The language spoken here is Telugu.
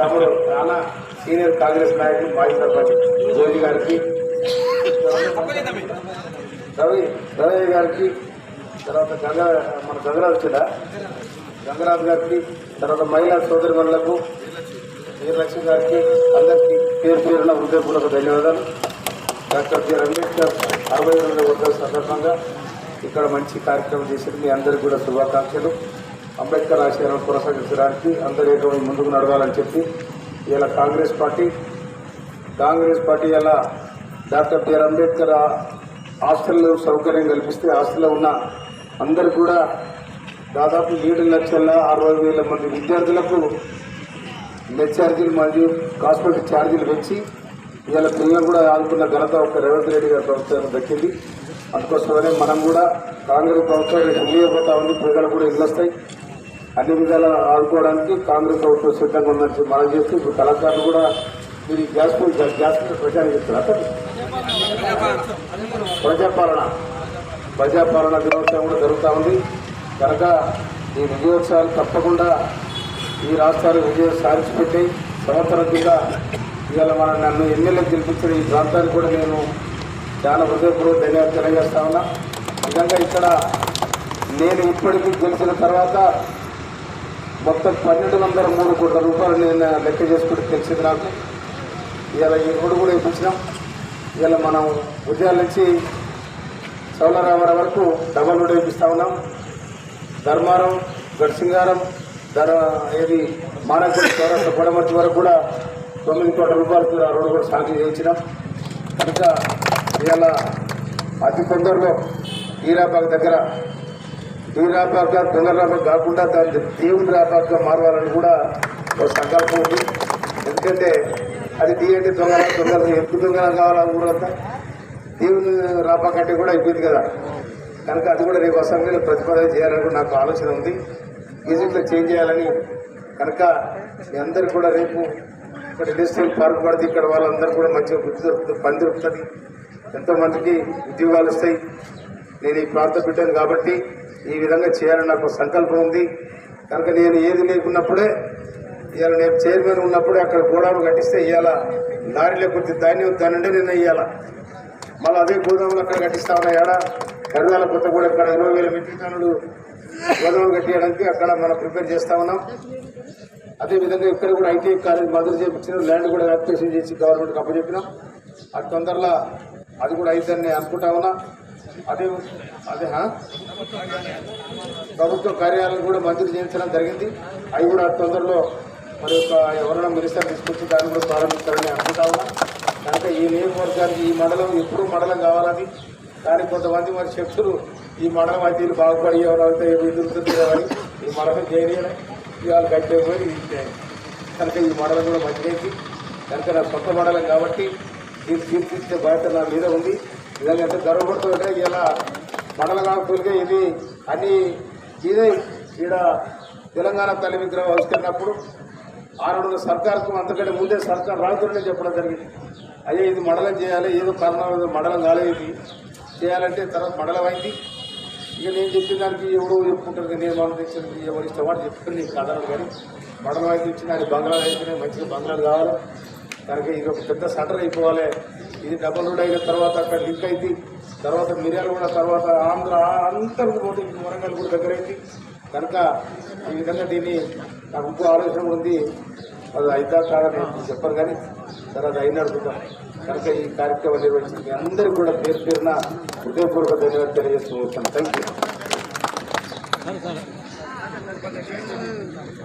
తమ్ముడు చాలా సీనియర్ కాంగ్రెస్ నాయకులు మాజీ సర్పంచ్ జోగి గారికి రవి రవయ్య గారికి తర్వాత గంగా మన గంగరాజు జిల్లా గంగరాజు గారికి తర్వాత మహిళా సోదరిమణులకు వీరలక్ష్మి గారికి అందరికీ పేరు పేరున హృదయపూర్వక ధన్యవాదాలు. డాక్టర్ బిఆర్ అంబేద్కర్ అరవై రెండు సందర్భంగా ఇక్కడ మంచి కార్యక్రమం చేసింది మీ అందరికీ కూడా శుభాకాంక్షలు. అంబేద్కర్ ఆశయాలను కొనసాగించడానికి అందరూ ముందుకు నడవాలని చెప్పి ఇలా కాంగ్రెస్ పార్టీ కాంగ్రెస్ పార్టీ ఇలా డాక్టర్ బిఆర్ అంబేద్కర్ హాస్టల్లో సౌకర్యం కల్పిస్తే హాస్టల్లో ఉన్న అందరు కూడా దాదాపు ఏడు లక్షల అరవై వేల మంది విద్యార్థులకు మెస్ ఛార్జీలు మరియు కాస్మెటిక్ ఛార్జీలు పెంచి ఇవాళ పిల్లలు కూడా ఆదుకున్న ఘనత ఒక రేవంత్ రెడ్డి గారి ప్రభుత్వం దక్కింది. అందుకోసమనే మనం కూడా కాంగ్రెస్ ప్రభుత్వం రేపు ముగియబోతా ఉంది. ప్రజలు కూడా ఇల్లు వస్తాయి. అన్ని విధాలా ఆదుకోవడానికి కాంగ్రెస్ ప్రభుత్వం సిద్ధంగా ఉందని మనం చేస్తూ ఇప్పుడు కళాకారులు కూడా మీరు ఈ గ్యాస్ గ్యాస్ మీద ప్రచారం చేస్తారు ప్రజాపాలన. ప్రజాపాలన దినోత్సవం కూడా జరుగుతూ ఉంది. కనుక ఈ విజయోత్సవాలు తప్పకుండా ఈ రాష్ట్రాలు విజయం సాధించిపెట్టి సంవత్సరం కింద ఇవాళ మన నన్ను ఎమ్మెల్యే గెలిపించిన ఈ ప్రాంతానికి కూడా నేను చాలా హృదయపూర్వక ధన్యవాదాలు తెలియజేస్తా ఉన్నా. నిజంగా ఇక్కడ నేను ఇప్పటికీ గెలిచిన తర్వాత మొత్తం పన్నెండు వందల మూడు కోట్ల రూపాయలు నేను లెక్క చేసుకుంటే తెలిసింది నాకు. ఇవాళ ఈ రోడ్డు కూడా ఇప్పించినాం. ఇవాళ మనం ఉదయాల నుంచి సౌలరామర వరకు డబల్ రోడ్ వేపిస్తా ఉన్నాం. ధర్మారం గడ్సింగారం ధర ఏది మానకుడి చౌరస్తా పొడమర్చి వరకు కూడా తొమ్మిది కోట్ల రూపాయలు కూడా రోడ్డు కూడా సాగు చేయించినాం. కనుక ఇవాళ అతి తొందరలో హీరాబాగ్ దగ్గర హీరాబాగ్ దొంగరాబాగ్ కాకుండా దాన్ని దేవుని రాబాగ్గా మారవాలని కూడా ఒక సంకల్పం ఉంది. ఎందుకంటే అది డి అంటే దొంగ దొంగ ఎక్కువ దొంగ కావాలా ఊరంతా? దేవుని రాపా కంటే కూడా అయిపోయింది కదా. కనుక అది కూడా రేపు అసెంబ్లీలో ప్రతిపాదన చేయాలని కూడా నాకు ఆలోచన ఉంది. గెజిట్లో చేంజ్ చేయాలని కనుక మీ అందరు కూడా రేపు ఇక్కడ ఇండస్ట్రియల్ పార్క్ పడితే ఇక్కడ వాళ్ళందరూ కూడా మంచిగా వృత్తి దొరుకుతుంది పని దొరుకుతుంది ఎంతోమందికి ఉద్యోగాలు వస్తాయి. నేను ఈ ప్రాంత బిడ్డను కాబట్టి ఈ విధంగా చేయాలని నాకు సంకల్పం ఉంది. కనుక నేను ఏది లేకున్నప్పుడే ఇవాళ నేను చైర్మన్ ఉన్నప్పుడే అక్కడ గోడౌన్ కట్టిస్తే ఇవాళ లారీలో కొద్ది ధాన్యం దానిండే నేను ఇవ్వాల మళ్ళీ అదే గోదాములు అక్కడ కట్టిస్తా ఉన్నా ఏడ? కరుణాల కొత్త కూడా ఇక్కడ ఇరవై వేల మెట్రిక్ టన్నులు గోదాములు కట్టేయడానికి అక్కడ మనం ప్రిపేర్ చేస్తా ఉన్నాం. అదే విధంగా ఇక్కడ కూడా ఐటీఐ కాలేజ్ మంజూరు చేయించిన ల్యాండ్ కూడా అప్లికేషన్ చేసి గవర్నమెంట్కి అప్పచెప్పినాం. అది తొందరలో అది కూడా అయిద్దని అనుకుంటా ఉన్నా. అదే అదే ప్రభుత్వ కార్యాలయం కూడా మంజూరు చేయించడం జరిగింది. అవి కూడా తొందరలో మరి యొక్క ఎవరైనా మినిస్టర్ తీసుకొచ్చి దాన్ని కూడా ప్రారంభిస్తారని అనుకుంటా ఉన్నా. కనుక ఈ నియోజకవర్గానికి ఈ మండలం ఎప్పుడూ మండలం కావాలని. కానీ కొంతమంది మరి శక్తులు ఈ మండలం అయితే వీళ్ళు బాగుపడి ఎవరైతే ఎదురుతుంది అని. ఈ మండలం చేయలేని ఇవాళ కట్టే పోయి కనుక ఈ మండలం కూడా మంచిదైంది కనుక నా సొంత మండలం కాబట్టి దీన్ని తీర్చిచ్చే బాధ్యత నా మీద ఉంది. నిజంగా ఎంత గర్వపడుతుంటే ఇలా మండల కాకపోతే ఇది అన్ని ఇదే ఈడ తెలంగాణ తల్లి విగ్రహం ఆవిష్కరినప్పుడు ఆనాడు సర్కార్కు అంతకంటే ముందే సర్కార్ రాజులనే చెప్పడం జరిగింది. అయ్యే ఇది మండలం చేయాలి ఏదో కారణం మండలం కాలేదు ఇది. చేయాలంటే తర్వాత మండలం అయింది. ఇక నేను చెప్పిన దానికి ఎవడో చెప్పుకుంటారు నేను మనం తెచ్చింది ఎవరు ఇష్టం వాడు చెప్పుకుని నీకు కథలు కానీ మండలం అయితే ఇచ్చిన అది బంగ్లాలు అయితేనే మంచిగా బంగ్లాలు కావాలి. దానికి ఇది ఒక పెద్ద సటర్ అయిపోవాలి. ఇది డబల్ రోడ్ అయిన తర్వాత అక్కడ లింక్ అయింది. తర్వాత మిర్యాల కూడా తర్వాత ఆంధ్ర అంతా పోతే వరంగల్ కూడా దగ్గర అయింది. కనుక ఈ విధంగా దీన్ని నాకు ఇంకో ఆలోచన ఉంది. అది అయితే కాదని నేను కానీ సరే అది అయిన అడుగుతాం కనుక ఈ కార్యక్రమం నిర్వహించింది అందరికీ కూడా పేరు పేరున హృదయపూర్వక ధన్యవాదాలు తెలియజేస్తూ వస్తాను థ్యాంక్ యూ